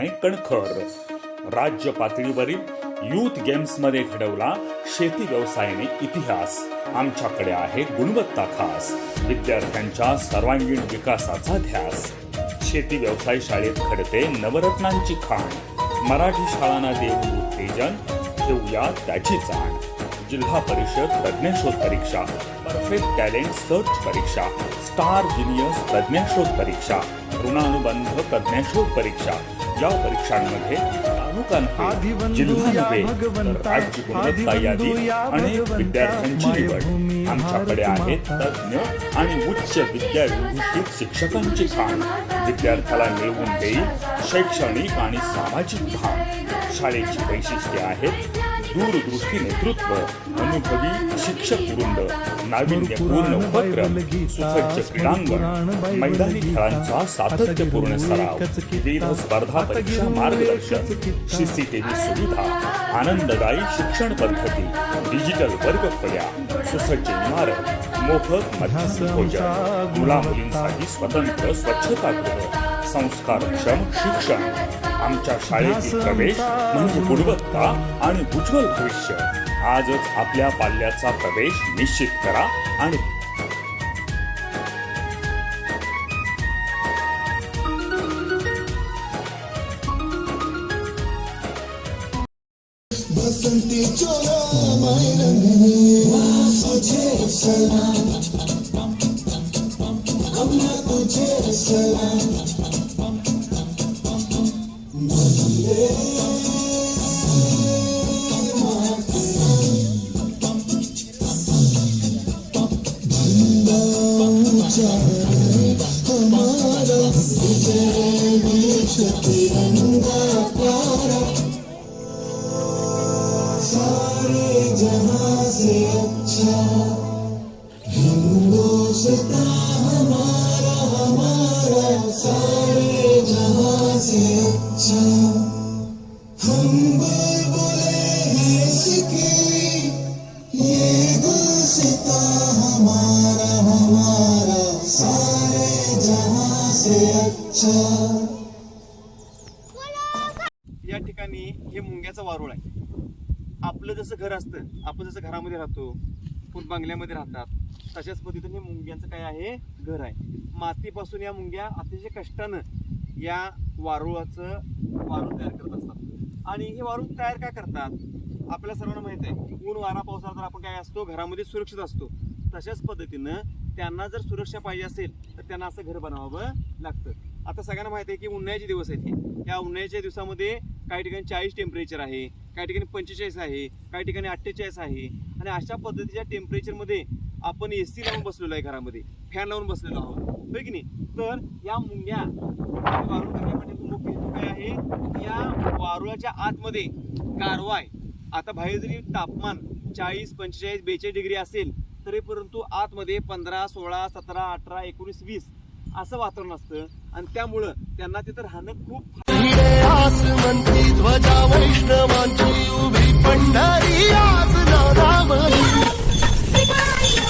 प्रमाणे कणखर. राज्य पातळीवरील युथ गेम्समध्ये घडवला शेती व्यवसायाने इतिहास. आमच्याकडे आहे गुणवत्ता खास. विद्यार्थ्यांच्या सर्वांगीण विकासाचा ध्यास. शेती व्यवसाय शाळेत घडते नवरत्नांची खाण. मराठी शाळांना देऊ उत्तेजन ठेवूया त्याची जाण. जिल्हा परिषद प्रज्ञाशोध परीक्षा परफेक्ट टॅलेंट सर्च परीक्षा स्टार जिनियस प्रज्ञाशोध परीक्षा ऋणानुबंध प्रज्ञाशोध परीक्षा. या परीक्षांमध्ये अनेक विद्यार्थ्यांची निवड. आमच्याकडे आहेत तज्ज्ञ आणि उच्च शिक्षकांची खाण. विद्यार्थ्याला मिळवून देईल शैक्षणिक आणि सामाजिक भान. शाळेची वैशिष्ट्ये आहेत दूरदृष्टी नेतृत्व अनुभवी शिक्षक वृंद नाविन्यपूर्ण उपक्रम सुसज्ज क्रीडांगण मैदानी खेळांचा सातत्यपूर्ण सराव विविध स्पर्धा परीक्षा मार्गदर्शन सीसीटीव्ही सुविधा आनंददायी शिक्षण पद्धती डिजिटल वर्गखोल्या सुसज्ज इमारत मोफत मध्यान्ह भोजन मुला मुलींसाठी स्वतंत्र स्वच्छतागृह संस्कारक्षम शिक्षण. आमच्या शाळेतील प्रवेश म्हणजे गुणवत्ता आणि उज्ज्वल भविष्य. आजच आपल्या पाल्याचा प्रवेश निश्चित करा आणि बसंती चोला माय रंगने तुझे सलाम अम्मा तुझे सलाम हमारा विजय विश्व तिरंगा प्यारा या ठिकाणी हे मुंग्याचं वारुळ आहे. आपलं जसं घर असतं आपण जसं घरामध्ये राहतो कोण बंगल्यामध्ये राहतात तशाच पद्धतीने हे मुंग्यांचं काय आहे? घर आहे. मातीपासून या मुंग्या अतिशय कष्टानं या वारुळाचं वारूळ तयार करत असतात. आणि हे वारूळ तयार का करतात? आपल्या सर्वांना माहीत आहे. ऊन वारा पावसाळा तर आपण काय असतो घरामध्ये सुरक्षित असतो तशाच पद्धतीनं त्यांना जर सुरक्षा पाहिजे असेल तर त्यांना असं घर बनवावं लागतं. आता सगळ्यांना माहिती आहे की उन्हाळ्याचे दिवस आहेत हे. या उन्हाळ्याच्या दिवसामध्ये काही ठिकाणी चाळीस टेम्परेचर आहे काही ठिकाणी पंचेचाळीस आहे काही ठिकाणी अठ्ठेचाळीस आहे. आणि अशा पद्धतीच्या टेम्परेचरमध्ये आपण ए सी लावून बसलेलो आहे घरामध्ये फॅन लावून बसलेलो आहोत. होय की नाही? तर या मुंग्या वारुळ करण्यासाठी मुख्य हेतू काय आहे? या वारुळाच्या आतमध्ये गारवा आहे आता बाहेर जरी तापमान चाळीस पंचेचाळीस बेचाळीस डिग्री असेल तरी परंतु आतमध्ये पंधरा सोळा सतरा अठरा एकोणीस वीस असं वातावरण असतं. आणि त्यामुळं त्यांना तिथं राहणं खूप भिडे आसमंती ध्वजा वैष्णवांची उभी पंढरी आज नादामली गाड्या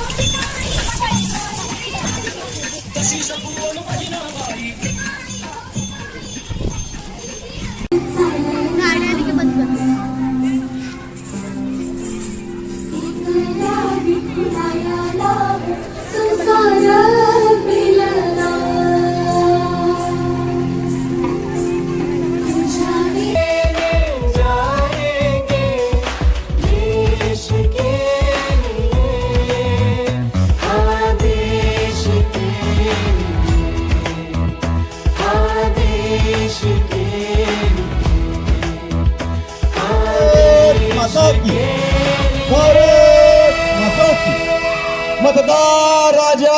माता की भारत माता की मतदार राजा